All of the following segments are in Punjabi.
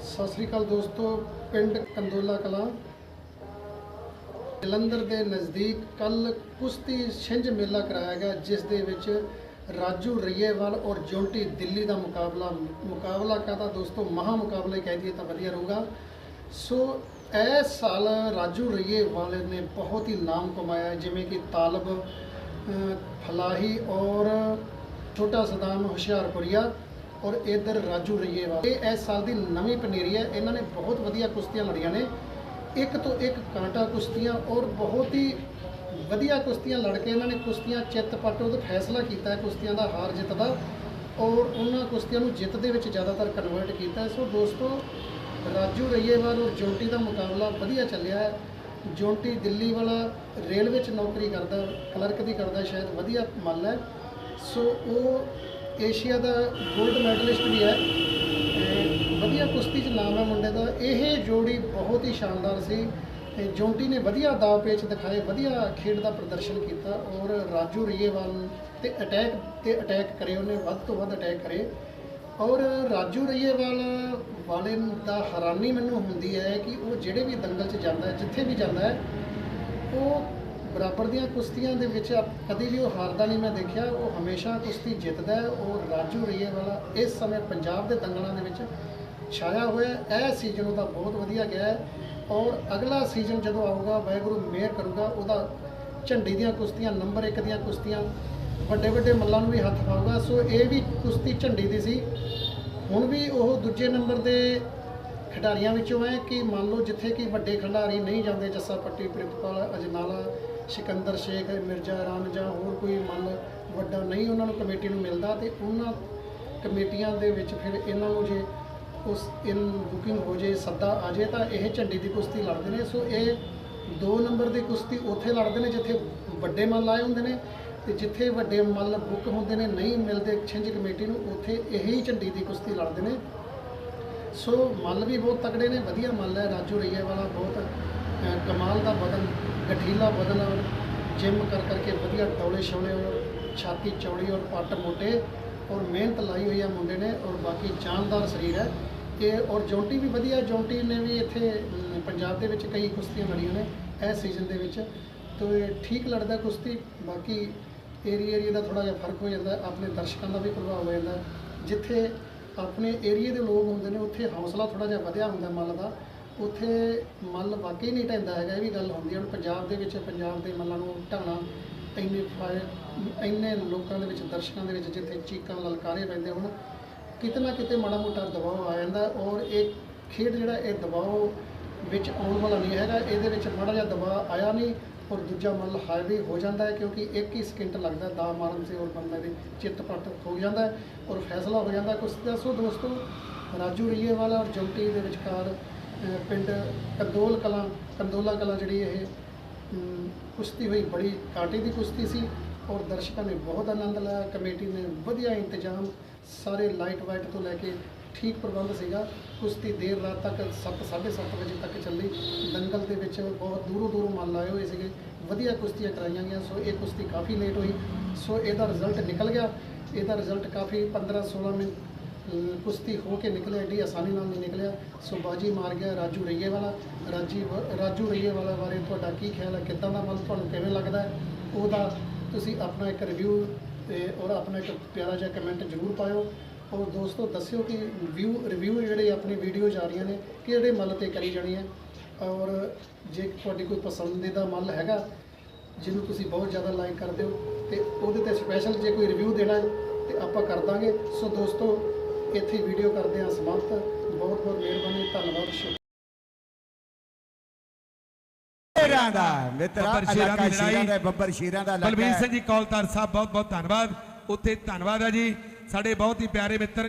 ਸਤਿ ਸ੍ਰੀ ਅਕਾਲ ਦੋਸਤੋ, ਪਿੰਡ ਕੰਦੋਲਾ ਕਲਾਂ। ਜਲੰਧਰ ਦੇ ਨਜ਼ਦੀਕ ਕੱਲ ਕੁਸ਼ਤੀ ਛਿੰਝ ਮੇਲਾ ਕਰਾਇਆ ਗਿਆ, ਜਿਸ ਦੇ ਵਿੱਚ ਰਾਜੂ ਰਈਏਵਾਲ ਔਰ ਜੋਂਟੀ ਦਿੱਲੀ ਦਾ ਮੁਕਾਬਲਾ ਮੁਕਾਬਲਾ ਕਹਤਾ ਦੋਸਤੋ, ਮਹਾ ਮੁਕਾਬਲਾ ਹੀ ਕਹਿ ਦਈਏ ਤਾਂ ਵਧੀਆ ਰਹੂਗਾ। ਸੋ ਇਹ ਸਾਲ ਰਾਜੂ ਰਈਏਵਾਲ ਨੇ ਬਹੁਤ ਹੀ ਨਾਮ ਕਮਾਇਆ, ਜਿਵੇਂ ਕਿ ਤਾਲਬ ਫਲਾਹੀ ਔਰ ਛੋਟਾ ਸਦਾਮ ਹੁਸ਼ਿਆਰਪੁਰੀਆ। ਔਰ ਇਧਰ ਰਾਜੂ ਰਈਏਵਾਲ ਇਹ ਇਸ ਸਾਲ ਦੀ ਨਵੀਂ ਪਨੀਰੀ ਹੈ। ਇਹਨਾਂ ਨੇ ਬਹੁਤ ਵਧੀਆ ਕੁਸ਼ਤੀਆਂ ਲੜੀਆਂ ਨੇ। ਇੱਕ ਤੋਂ ਇੱਕ ਕਾਂਟਾ ਕੁਸ਼ਤੀਆਂ ਔਰ ਬਹੁਤ ਹੀ ਵਧੀਆ ਕੁਸ਼ਤੀਆਂ ਲੜ ਕੇ ਇਹਨਾਂ ਨੇ ਕੁਸ਼ਤੀਆਂ ਚਿੱਤ ਪੱਟ ਉਹਦਾ ਫੈਸਲਾ ਕੀਤਾ ਹੈ, ਕੁਸ਼ਤੀਆਂ ਦਾ ਹਾਰ ਜਿੱਤ ਦਾ ਔਰ ਉਹਨਾਂ ਕੁਸ਼ਤੀਆਂ ਨੂੰ ਜਿੱਤ ਦੇ ਵਿੱਚ ਜ਼ਿਆਦਾਤਰ ਕਨਵਰਟ ਕੀਤਾ ਸੋ ਦੋਸਤੋ, ਰਾਜੂ ਰਈਏਵਾਲ ਔਰ ਜੋਂਟੀ ਦਾ ਮੁਕਾਬਲਾ ਵਧੀਆ ਚੱਲਿਆ ਹੈ। ਜੋਂਟੀ ਦਿੱਲੀ ਵਾਲਾ ਰੇਲਵੇ 'ਚ ਨੌਕਰੀ ਕਰਦਾ, ਕਲਰਕ ਦੀ ਕਰਦਾ, ਸ਼ਾਇਦ ਵਧੀਆ ਮੱਲ ਹੈ। ਸੋ ਉਹ ਏਸ਼ੀਆ ਦਾ 골ਡ ਮੈਡਲਿਸਟ ਵੀ ਹੈ ਵਧੀਆ ਕੁਸ਼ਤੀ 'ਚ ਨਾਮ ਹੈ ਮੁੰਡੇ ਦਾ। ਇਹ ਜੋੜੀ ਬਹੁਤ ਹੀ ਸ਼ਾਨਦਾਰ ਸੀ ਤੇ ਜੋਂਟੀ ਨੇ ਵਧੀਆ ਦਾਅ ਪੇਚ ਦਿਖਾਏ, ਵਧੀਆ ਖੇਡ ਦਾ ਪ੍ਰਦਰਸ਼ਨ ਕੀਤਾ ਔਰ ਰਾਜੂ ਰੀਏਵਾਲ ਤੇ ਅਟੈਕ ਤੇ ਅਟੈਕ ਕਰੇ, ਉਹਨੇ ਵੱਧ ਤੋਂ ਵੱਧ ਅਟੈਕ ਕਰੇ। ਔਰ ਰਾਜੂ ਰਈਏਵਾਲ ਵਾਲੇ ਦਾ ਹੈਰਾਨੀ ਮੈਨੂੰ ਹੁੰਦੀ ਹੈ ਕਿ ਉਹ ਜਿਹੜੇ ਵੀ ਦੰਗਲ 'ਚ ਜਾਂਦਾ ਹੈ, ਜਿੱਥੇ ਵੀ ਜਾਂਦਾ ਹੈ, ਉਹ ਬਰਾਬਰ ਦੀਆਂ ਕੁਸ਼ਤੀਆਂ ਦੇ ਵਿੱਚ ਕਦੀ ਵੀ ਉਹ ਹਾਰਦਾ ਨਹੀਂ ਮੈਂ ਦੇਖਿਆ। ਉਹ ਹਮੇਸ਼ਾ ਕੁਸ਼ਤੀ ਜਿੱਤਦਾ ਹੈ ਔਰ ਰਾਜੂ ਰਈਏਵਾਲਾ ਇਸ ਸਮੇਂ ਪੰਜਾਬ ਦੇ ਦੰਗਲਾਂ ਦੇ ਵਿੱਚ ਛਾਇਆ ਹੋਇਆ ਇਹ ਸੀਜ਼ਨ ਉਹਦਾ ਬਹੁਤ ਵਧੀਆ ਗਿਆ ਹੈ ਔਰ ਅਗਲਾ ਸੀਜ਼ਨ ਜਦੋਂ ਆਊਗਾ, ਵਾਹਿਗੁਰੂ ਮਿਹਰ ਕਰੂਗਾ, ਉਹਦਾ ਝੰਡੀ ਦੀਆਂ ਕੁਸ਼ਤੀਆਂ, ਨੰਬਰ 1 ਦੀਆਂ ਕੁਸ਼ਤੀਆਂ ਵੱਡੇ ਵੱਡੇ ਮੱਲਾਂ ਨੂੰ ਵੀ ਹੱਥ ਪਾਊਗਾ। ਸੋ ਇਹ ਵੀ ਕੁਸ਼ਤੀ ਝੰਡੀ ਦੀ ਸੀ। ਹੁਣ ਵੀ ਉਹ ਦੂਜੇ ਨੰਬਰ ਦੇ ਖਿਡਾਰੀਆਂ ਵਿੱਚੋਂ ਹੈ ਕਿ ਮੰਨ ਲਓ ਜਿੱਥੇ ਕਿ ਵੱਡੇ ਖਿਡਾਰੀ ਨਹੀਂ ਜਾਂਦੇ, ਜੱਸਾ ਪੱਟੀ, ਪ੍ਰਿਤਪਾਲ ਅਜਨਾਲਾ, ਸਿਕੰਦਰ ਸ਼ੇਖ, ਮਿਰਜ਼ਾ ਰਾਮ ਜਾਂ ਹੋਰ ਕੋਈ ਮੰਨ ਵੱਡਾ ਨਹੀਂ ਉਹਨਾਂ ਨੂੰ ਕਮੇਟੀ ਨੂੰ ਮਿਲਦਾ ਤੇ ਉਹਨਾਂ ਕਮੇਟੀਆਂ ਦੇ ਵਿੱਚ ਫਿਰ ਇਹਨਾਂ ਨੂੰ ਜੇ ਉਸ ਇਨ ਬੁਕਿੰਗ ਹੋ ਜੇ, ਸੱਦਾ ਆ ਜੇ ਤਾਂ ਇਹ ਝੰਡੀ ਦੀ ਕੁਸ਼ਤੀ ਲੜਦੇ ਨੇ। ਸੋ ਇਹ ਦੋ ਨੰਬਰ ਦੀ ਕੁਸ਼ਤੀ ਉੱਥੇ ਲੜਦੇ ਨੇ ਜਿੱਥੇ ਵੱਡੇ ਮੱਲ ਆਏ ਹੁੰਦੇ ਨੇ ਤੇ ਜਿੱਥੇ ਵੱਡੇ ਮੱਲ ਬੁੱਕ ਹੁੰਦੇ ਨੇ, ਨਹੀਂ ਮਿਲਦੇ, ਛਿੰਝ ਕਮੇਟੀ ਨੂੰ ਉੱਥੇ ਇਹੀ ਝੰਡੀ ਦੀ ਕੁਸ਼ਤੀ ਲੜਦੇ ਨੇ। ਸੋ ਮੱਲ ਵੀ ਬਹੁਤ ਤਕੜੇ ਨੇ, ਵਧੀਆ ਮੱਲ ਹੈ, ਰਾਜੂ ਰਈਏ ਵਾਲਾ ਬਹੁਤ ਕਮਾਲ ਦਾ ਬਦਨ ਗਠੀਲਾ ਬਦਨ ਔਰ ਜਿਮ ਕਰ ਕਰਕੇ ਵਧੀਆ ਡੌਲੇ ਛੋਲੇ ਔਰ ਛਾਤੀ ਚੌੜੀ ਔਰ ਪੱਟ ਮੋਟੇ ਔਰ ਮਿਹਨਤ ਲਾਈ ਹੋਈ ਹੈ ਮੁੰਡੇ ਨੇ ਔਰ ਬਾਕੀ ਜਾਨਦਾਰ ਸਰੀਰ ਹੈ ਇਹ ਔਰ ਜੌਂਟੀ ਵੀ ਵਧੀਆ, ਜੌਂਟੀ ਨੇ ਵੀ ਇੱਥੇ ਪੰਜਾਬ ਦੇ ਵਿੱਚ ਕਈ ਕੁਸ਼ਤੀਆਂ ਲੜੀਆਂ ਨੇ ਇਸ ਸੀਜ਼ਨ ਦੇ ਵਿੱਚ, ਤੋ ਇਹ ਠੀਕ ਲੜਦਾ ਕੁਸ਼ਤੀ, ਬਾਕੀ ਏਰੀਆ ਏਰੀਆ ਦਾ ਥੋੜਾ ਜਿਹਾ ਫ਼ਰਕ ਹੋ ਜਾਂਦਾ, ਆਪਣੇ ਦਰਸ਼ਕਾਂ ਦਾ ਵੀ ਪ੍ਰਭਾਵ ਹੋ ਜਾਂਦਾ, ਜਿੱਥੇ ਆਪਣੇ ਏਰੀਏ ਦੇ ਲੋਕ ਹੁੰਦੇ ਨੇ, ਉੱਥੇ ਹੌਸਲਾ ਥੋੜਾ ਜਿਹਾ ਵਧਿਆ ਹੁੰਦਾ ਮੱਲ ਦਾ। ਉੱਥੇ ਮੱਲ ਵਾਕਈ ਨਹੀਂ ਢਹਿੰਦਾ ਹੈਗਾ, ਇਹ ਵੀ ਗੱਲ ਹੁੰਦੀ ਹੈ। ਹੁਣ ਪੰਜਾਬ ਦੇ ਵਿੱਚ, ਪੰਜਾਬ ਦੇ ਮੱਲਾਂ ਨੂੰ ਢਾਣਾ, ਇੰਨੇ ਫਾਇਰ ਇੰਨੇ ਲੋਕਾਂ ਦੇ ਵਿੱਚ, ਦਰਸ਼ਕਾਂ ਦੇ ਵਿੱਚ, ਜਿੱਥੇ ਚੀਕਾਂ, ਲਲਕਾਰੇ ਪੈਂਦੇ ਹੁਣ, ਕਿਤੇ ਨਾ ਕਿਤੇ ਮਾੜਾ ਮੋਟਾ ਦਬਾਅ ਆ ਜਾਂਦਾ ਔਰ ਇਹ ਖੇਡ ਜਿਹੜਾ, ਇਹ ਦਬਾਅ ਵਿੱਚ ਆਉਣ ਵਾਲਾ ਨਹੀਂ ਹੈਗਾ। ਇਹਦੇ ਵਿੱਚ ਮਾੜਾ ਜਿਹਾ ਦਬਾਅ ਆਇਆ ਨਹੀਂ ਔਰ ਦੂਜਾ ਮੱਲ ਹਾਈਵੇ ਹੋ ਜਾਂਦਾ ਹੈ ਕਿਉਂਕਿ ਇੱਕ ਹੀ ਸਕਿੰਟ ਲੱਗਦਾ ਦਾ ਮਾਰਨ ਸੇ ਔਰ ਬੰਦੇ ਦੇ ਚਿੱਤ ਪੱਟ ਹੋ ਜਾਂਦਾ ਹੈ ਔਰ ਫੈਸਲਾ ਹੋ ਜਾਂਦਾ ਕੁਛ ਦੱਸੋ ਦੋਸਤੋ, ਰਾਜੂ ਰਈਏਵਾਲਾ ਔਰ ਜੰਟੀ ਦੇ ਵਿਚਕਾਰ ਪਿੰਡ ਕੰਦੋਲ ਕਲਾਂ, ਕੰਦੋਲਾ ਕਲਾਂ ਜਿਹੜੀ ਇਹ ਕੁਸ਼ਤੀ ਹੋਈ, ਬੜੀ ਕਾਂਟੇ ਦੀ ਕੁਸ਼ਤੀ ਸੀ ਔਰ ਦਰਸ਼ਕਾਂ ਨੇ ਬਹੁਤ ਆਨੰਦ ਲਿਆ ਕਮੇਟੀ ਨੇ ਵਧੀਆ ਇੰਤਜ਼ਾਮ, ਸਾਰੇ ਲਾਈਟ ਵਾਈਟ ਤੋਂ ਲੈ ਕੇ ਠੀਕ ਪ੍ਰਬੰਧ ਸੀਗਾ। ਕੁਸ਼ਤੀ ਦੇਰ ਰਾਤ ਤੱਕ 7 7:30 ਵਜੇ ਤੱਕ ਚੱਲੀ। ਦੰਗਲ ਦੇ ਵਿੱਚ ਬਹੁਤ ਦੂਰੋਂ ਦੂਰੋਂ ਮੱਲ ਆਏ ਹੋਏ ਸੀਗੇ। ਵਧੀਆ ਕੁਸ਼ਤੀਆਂ ਕਰਾਈਆਂ ਗਈਆਂ, ਸੋ ਇਹ ਕੁਸ਼ਤੀ ਕਾਫੀ ਲੇਟ ਹੋਈ। ਸੋ ਇਹਦਾ ਰਿਜ਼ਲਟ ਨਿਕਲ ਗਿਆ। ਇਹਦਾ ਰਿਜ਼ਲਟ ਕਾਫੀ 15 16 ਮਿੰਟ ਕੁਸ਼ਤੀ ਹੋ ਕੇ ਨਿਕਲਿਆ। ਏਡੀ ਆਸਾਨੀ ਨਾਲ ਨਹੀਂ ਨਿਕਲਿਆ। ਸੋ ਬਾਜੀ ਮਾਰ ਗਿਆ ਰਾਜੂ ਰਈਏ ਵਾਲਾ ਰਾਜੀ ਰਾਜੂ ਰਈਏ ਵਾਲਾ ਬਾਰੇ ਤੁਹਾਡਾ ਕੀ ਖਿਆਲ ਹੈ? ਕਿੱਦਾਂ ਦਾ ਮਨ ਤੁਹਾਨੂੰ ਕਿਵੇਂ ਲੱਗਦਾ ਉਹਦਾ ਤੁਸੀਂ ਆਪਣਾ ਇੱਕ ਰਿਵਿਊ ਤੇ ਔਰ ਆਪਣਾ ਇੱਕ ਪਿਆਰਾ ਜਿਹਾ ਕਮੈਂਟ ਜ਼ਰੂਰ ਪਾਇਓ। ਔਰ ਦੋਸਤੋ ਦੱਸਿਓ ਕਿ ਵਿਊ ਰਿਵਿਊ ਜਿਹੜੇ ਆਪਣੀ ਵੀਡੀਓਜ਼ ਆ ਰਹੀਆਂ ਨੇ ਕਿਹੜੇ ਮੱਲ ਤੇ ਕਰੀ ਜਾਣੀਆਂ ਔਰ ਜੇ ਤੁਹਾਡੀ ਕੋਈ ਪਸੰਦੀਦਾ ਮੱਲ ਹੈਗਾ ਜਿਹਨੂੰ ਤੁਸੀਂ ਬਹੁਤ ਜ਼ਿਆਦਾ ਲਾਈਕ ਕਰਦੇ ਹੋ ਤੇ ਉਹਦੇ ਤੇ ਸਪੈਸ਼ਲ ਜੇ ਕੋਈ ਰਿਵਿਊ ਦੇਣਾ ਹੈ ਤੇ ਆਪਾਂ ਕਰ ਦਾਂਗੇ। ਸੋ ਦੋਸਤੋ ਇੱਥੇ ਵੀਡੀਓ ਕਰਦੇ ਹਾਂ ਸਮਾਪਤ। ਬਹੁਤ ਬਹੁਤ ਮਿਹਰਬਾਨੀ ਧੰਨਵਾਦ ਸ਼ੁਕਰੀਆ। ਸ਼ੇਰਾਂ ਦਾ ਮਿੱਤਰਾ ਬੱਬਰ ਸ਼ੇਰਾਂ ਦੀ ਲੜਾਈ। ਬੱਬਰ ਸ਼ੇਰਾਂ ਦਾ ਬਲਵੀਰ ਹੈ। ਸਿੰਘ ਜੀ ਕੌਲਤਾਰ ਸਾਹਿਬ ਬਹੁਤ ਬਹੁਤ ਧੰਨਵਾਦ। ਉੱਥੇ ਧੰਨਵਾਦ ਹੈ ਜੀ। ਸਾਡੇ ਬਹੁਤ ਹੀ ਪਿਆਰੇ ਮਿੱਤਰ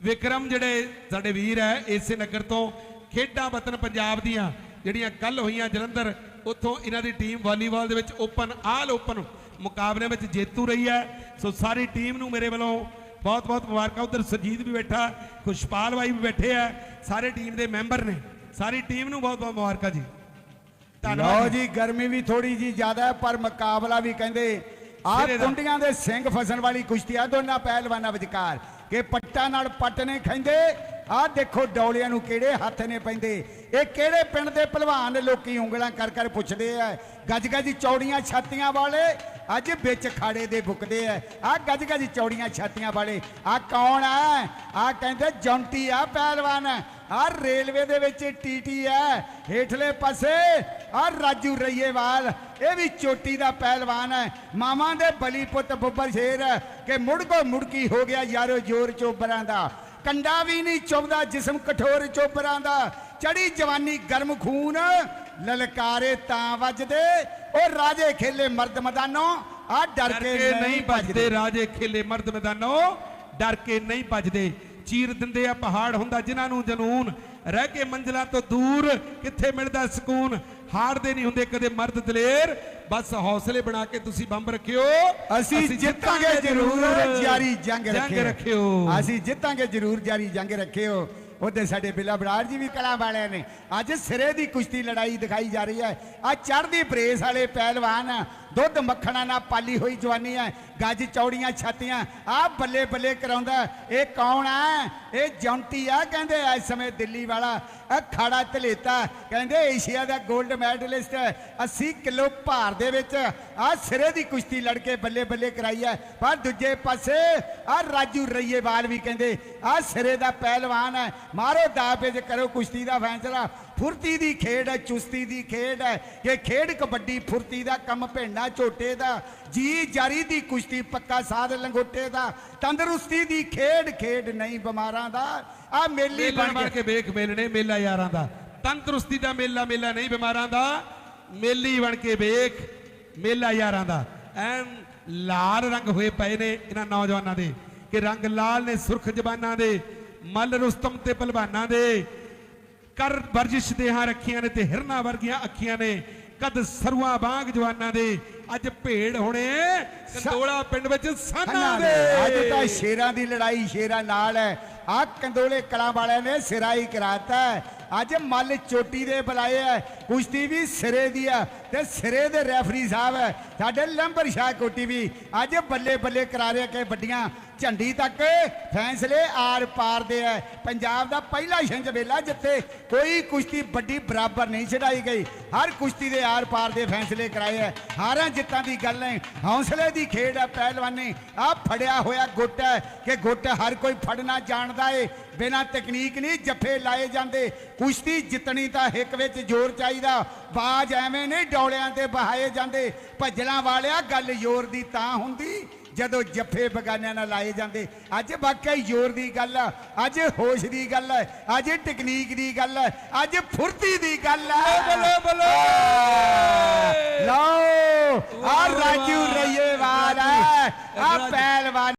ਵਿਕਰਮ ਜਿਹੜੇ ਸਾਡੇ ਵੀਰ ਹੈ ਇਸੇ ਨਗਰ ਤੋਂ ਖੇਡਾਂ ਵਤਨ ਪੰਜਾਬ ਦੀਆਂ ਜਿਹੜੀਆਂ ਕੱਲ ਹੋਈਆਂ ਜਲੰਧਰ ਉੱਥੋਂ ਇਹਨਾਂ ਦੀ ਟੀਮ ਵਾਲੀਬਾਲ ਦੇ ਵਿੱਚ ਓਪਨ ਆਲ ਓਪਨ ਮੁਕਾਬਲੇ ਵਿੱਚ ਜੇਤੂ ਰਹੀ ਹੈ। ਸੋ ਸਾਰੀ ਟੀਮ ਨੂੰ ਮੇਰੇ ਵੱਲੋਂ ਬਹੁਤ ਬਹੁਤ ਮੁਬਾਰਕਾਂ। ਉਧਰ ਸਰਜੀਤ ਵੀ ਬੈਠਾ ਖੁਸ਼ਪਾਲ ਬਾਈ ਵੀ ਬੈਠੇ ਆ ਸਾਰੇ ਟੀਮ ਦੇ ਮੈਂਬਰ ਨੇ। ਸਾਰੀ ਟੀਮ ਨੂੰ ਬਹੁਤ ਬਹੁਤ ਮੁਬਾਰਕਾਂ ਜੀ। ਧੰਨਵਾਦ ਜੀ। ਜੀ ਗਰਮੀ ਵੀ ਥੋੜੀ ਜੀ ਜ਼ਿਆਦਾ ਹੈ ਪਰ ਮੁਕਾਬਲਾ ਵੀ ਕਹਿੰਦੇ ਆਹ। ਕੁੰਡੀਆਂ ਦੇ ਸਿੰਘ ਫਸਣ ਵਾਲੀ ਕੁਸ਼ਤੀ ਆ ਦੋਨਾਂ ਪਹਿਲਵਾਨਾਂ ਵਿਚਕਾਰ। ਕਿ ਪੱਟਾਂ ਨਾਲ ਪੱਟ ਖੈਂਦੇ। ਆਹ ਦੇਖੋ ਡੌਲਿਆਂ ਨੂੰ ਕਿਹੜੇ ਹੱਥ ਨੇ ਪੈਂਦੇ। ਇਹ ਕਿਹੜੇ ਪਿੰਡ ਦੇ ਭਲਵਾਨ ਲੋਕੀ ਉਂਗਲਾਂ ਕਰ ਕਰ ਪੁੱਛਦੇ ਆ। ਗੱਜ ਗੱਜ ਚੌੜੀਆਂ ਛਾਤੀਆਂ ਵਾਲੇ ਅੱਜ ਵਿੱਚ ਖਾੜੇ ਦੇ ਬੁਕਦੇ ਆ। ਆਹ ਗੱਜ ਗੱਜ ਚੌੜੀਆਂ ਛਾਤੀਆਂ ਵਾਲੇ ਆ ਕੌਣ ਆ? ਆ ਕਹਿੰਦੇ ਜੌਂਟੀ ਆ ਪਹਿਲਵਾਨ। ਆ ਰੇਲਵੇ ਦੇ ਵਿੱਚ ਟੀਟੀ ਹੈ ਹੇਠਲੇ ਪਾਸੇ ਆ ਰਾਜੂ ਰਈਏਵਾਲ ਇਹ ਵੀ ਚੋਟੀ ਦਾ ਪਹਿਲਵਾਨ ਹੈ। ਮਾਮਾ ਦੇ ਬਲੀ ਪੁੱਤ ਬੱਬਰ ਸ਼ੇਰ ਕਿ ਮੁੜਕੋ ਮੁੜਕੀ ਹੋ ਗਿਆ ਯਾਰੋ ਜੋਰ ਚੋਬਰਾਂ ਦਾ। ਕੰਡਾ ਵੀ ਨਹੀਂ ਚੁੱਭਦਾ ਜਿਸਮ ਕਠੋਰ ਚੋਬਰਾਂ ਦਾ। ਚੜੀ ਜਵਾਨੀ ਗਰਮ ਖੂਨ ਲਲਕਾਰੇ ਤਾਂ ਵੱਜਦੇ। ਉਹ ਰਾਜੇ ਖੇਲੇ ਮਰਦ ਮੈਦਾਨੋਂ ਆ ਡਰ ਕੇ ਨਹੀਂ ਭੱਜਦੇ ਰਾਜੇ ਖੇਲੇ ਮਰਦ ਮੈਦਾਨੋਂ ਡਰ ਕੇ ਨਹੀਂ ਭੱਜਦੇ। ਚੀਰ ਦਿੰਦੇ ਆ ਪਹਾੜ ਹੁੰਦਾ ਜਿਨ੍ਹਾਂ ਨੂੰ ਜਨੂਨ। ਰਹਿ ਕੇ ਮੰਜ਼ਲਾਂ ਤੋਂ ਦੂਰ ਕਿੱਥੇ ਮਿਲਦਾ ਸਕੂਨ? ਹਾਰਦੇ ਨਹੀਂ ਹੁੰਦੇ ਕਦੇ ਮਰਦ ਦਲੇਰ। ਬਸ ਹੌਸਲੇ ਬਣਾ ਕੇ ਤੁਸੀਂ ਬੰਬ ਰੱਖਿਓ। ਅਸੀਂ ਜਿੱਤਾਂਗੇ ਜ਼ਰੂਰ ਜਾਰੀ ਜੰਗ ਰੱਖਿਓ। ਰੱਖਿਓ। ਅਸੀਂ ਜਿੱਤਾਂਗੇ ਜ਼ਰੂਰ ਜਾਰੀ ਜੰਗ ਰੱਖਿਓ। ਉਹਦੇ ਸਾਡੇ ਬਿੱਲਾ ਬਰਾੜ ਜੀ ਵੀ ਕਲਾ ਵਾਲਿਆਂ ਨੇ। ਅੱਜ ਸਿਰੇ ਦੀ ਕੁਸ਼ਤੀ ਲੜਾਈ ਦਿਖਾਈ ਜਾ ਰਹੀ ਹੈ। ਆ ਚੜ੍ਹਦੀ ਪ੍ਰੇਸ ਵਾਲੇ ਪਹਿਲਵਾਨ ਦੁੱਧ ਮੱਖਣਾ ਨਾਲ ਪਾਲੀ ਹੋਈ ਜਵਾਨੀ ਹੈ ਗੱਜ ਚੌੜੀਆਂ ਛਾਤੀਆਂ, ਆ ਬੱਲੇ ਬੱਲੇ ਕਰਾਉਂਦਾ ਇਹ ਕੌਣ ਹੈ ਇਹ ਜੌਂਟੀ ਆ ਕਹਿੰਦੇ ਇਸ ਸਮੇਂ ਦਿੱਲੀ ਵਾਲਾ। ਆ ਖਾੜਾ ਧਲੇਤਾ ਕਹਿੰਦੇ ਏਸ਼ੀਆ ਦਾ 골ਡ ਮੈਡਲਿਸਟ 80 ਕਿਲੋ ਭਾਰ ਦੇ ਵਿੱਚ ਆ ਸਿਰੇ ਦੀ ਕੁਸ਼ਤੀ ਲੜ ਕੇ ਬੱਲੇ ਬੱਲੇ ਕਰਾਈ ਹੈ ਪਰ ਦੂਜੇ ਪਾਸੇ ਆ ਰਾਜੂ ਰਈਏਵਾਲ ਵੀ ਕਹਿੰਦੇ ਆ ਸਿਰੇ ਦਾ ਪਹਿਲਵਾਨ ਹੈ ਮਾਰੋ ਦਾਪੇਜ ਕਰੋ ਕੁਸ਼ਤੀ ਦਾ ਫੈਸਲਾ। ਫੁਰਤੀ ਦੀ ਖੇਡ ਹੈ ਚੁਸਤੀ ਦੀ ਖੇਡ ਹੈ। ਇਹ ਖੇਡ ਕਬੱਡੀ ਫੁਰਤੀ ਦਾ ਕੰਮ ਭੇਡਾਂ ਝੋਟੇ ਦਾ। ਜੀ ਜਾਰੀ ਦੀ ਕੁਸ਼ਤੀ ਪੱਕਾ ਸਾਧ ਲੰਗੋਟੇ ਦਾ। ਤੰਦਰੁਸਤੀ ਦੀ ਖੇਡ ਖੇਡ ਨਹੀਂ ਬਿਮਾਰਾਂ ਦਾ। ਆ ਮੇਲੀ ਬਣ ਕੇ ਵੇਖ ਮੇਲਣੇ ਮੇਲਾ ਯਾਰਾਂ ਦਾ। ਤੰਦਰੁਸਤੀ ਦਾ ਮੇਲਾ ਮੇਲਾ ਨਹੀਂ ਬਿਮਾਰਾਂ ਦਾ। ਮੇਲੀ ਬਣ ਕੇ ਵੇਖ ਮੇਲਾ ਯਾਰਾਂ ਦਾ। ਐਨ ਲਾਲ ਰੰਗ ਹੋਏ ਪਏ ਨੇ ਇਹਨਾਂ ਨੌਜਵਾਨਾਂ ਦੇ ਕਿ ਰੰਗ ਲਾਲ ਨੇ ਸੁਰਖ ਜ਼ਬਾਨਾਂ ਦੇ ਮੱਲ ਰੁਸਤਮ ਤੇ ਪਹਿਲਵਾਨਾਂ ਦੇ। ਕਰ ਵਰਜਿਸ਼ ਦੇਹਾਂ ਰੱਖੀਆਂ ਨੇ ਤੇ ਹਿਰਨਾ ਵਰਗੀਆਂ ਅੱਖੀਆਂ ਨੇ। ਕਦ ਸਰੂਆਂ ਬਾਗ ਜਵਾਨਾਂ ਦੇ ਅੱਜ ਭੇੜ ਹੋਣੇ ਕੰਦੋਲਾ ਪਿੰਡ ਵਿੱਚ ਸਾਨਾਂ ਦੇ। ਅੱਜ ਤਾਂ ਸ਼ੇਰਾਂ ਦੀ ਲੜਾਈ ਸ਼ੇਰਾਂ ਨਾਲ ਹੈ। ਆ ਕੰਦੋਲੇ ਕਲਾਂ ਵਾਲਿਆਂ ਨੇ ਸਿਰਾਈ ਕਰਾਤਾ। ਅੱਜ ਮੱਲ ਚੋਟੀ ਦੇ ਬੁਲਾਏ ਹੈ। ਕੁਸ਼ਤੀ ਵੀ ਸਿਰੇ ਦੀ ਆ ਤੇ ਸਿਰੇ ਦੇ ਰੈਫਰੀ ਸਾਹਿਬ ਹੈ ਸਾਡੇ ਲੰਬਰ ਸ਼ਾਹ ਕੋਟੀ ਵੀ ਅੱਜ ਬੱਲੇ ਬੱਲੇ ਕਰਾ ਰਹੇ ਕਿ ਵੱਡੀਆਂ ਝੰਡੀ ਤੱਕ ਫੈਸਲੇ ਆਰ ਪਾਰ ਦੇ ਹੈ ਪੰਜਾਬ ਦਾ ਪਹਿਲਾ ਛਿੰਝ ਵੇਲਾ ਜਿੱਥੇ ਕੋਈ ਕੁਸ਼ਤੀ ਵੱਡੀ ਬਰਾਬਰ ਨਹੀਂ ਛਡਾਈ ਗਈ। ਹਰ ਕੁਸ਼ਤੀ ਦੇ ਆਰ ਪਾਰ ਦੇ ਫੈਸਲੇ ਕਰਾਏ ਹੈ ਹਾਰਾਂ ਜਿੱਤਾਂ ਦੀ ਗੱਲ ਨਹੀਂ, ਹੌਸਲੇ ਦੀ ਖੇਡ ਹੈ ਪਹਿਲਵਾਨੀ। ਆ ਫੜਿਆ ਹੋਇਆ ਗੁੱਟ ਹੈ ਕਿ ਗੁੱਟ ਹਰ ਕੋਈ ਫੜਨਾ ਜਾਣਦਾ ਏ। ਬਿਨਾਂ ਤਕਨੀਕ ਨਹੀਂ ਜੱਫੇ ਲਾਏ ਜਾਂਦੇ। ਕੁਸ਼ਤੀ ਜਿੱਤਣੀ ਤਾਂ ਹਿੱਕ ਵਿੱਚ ਜ਼ੋਰ ਚਾਹੀਦਾ ਬਾਜ ਐਵੇਂ ਨਹੀਂ ਡੌਲਿਆਂ ਤੇ ਬਹਾਏ ਜਾਂਦੇ ਭੱਜਲਾਂ ਵਾਲਿਆ ਗੱਲ ਜ਼ੋਰ ਦੀ ਤਾਂ ਹੁੰਦੀ ਜਦੋਂ ਜੱਫੇ ਬਗਾਨਿਆਂ ਨਾਲ ਲਾਏ ਜਾਂਦੇ। ਅੱਜ ਵਾਕਈ ਜ਼ੋਰ ਦੀ ਗੱਲ ਆ ਅੱਜ ਹੋਸ਼ ਦੀ ਗੱਲ ਹੈ ਅੱਜ ਟੈਕਨੀਕ ਦੀ ਗੱਲ ਹੈ ਅੱਜ ਫੁਰਤੀ ਦੀ ਗੱਲ ਹੈ ਬੋਲੋ ਬੋਲੋ ਲਓ ਆ ਰਾਜੂ ਰਈਏਵਾਲ ਆ। ਪਹਿਲਵਾਨ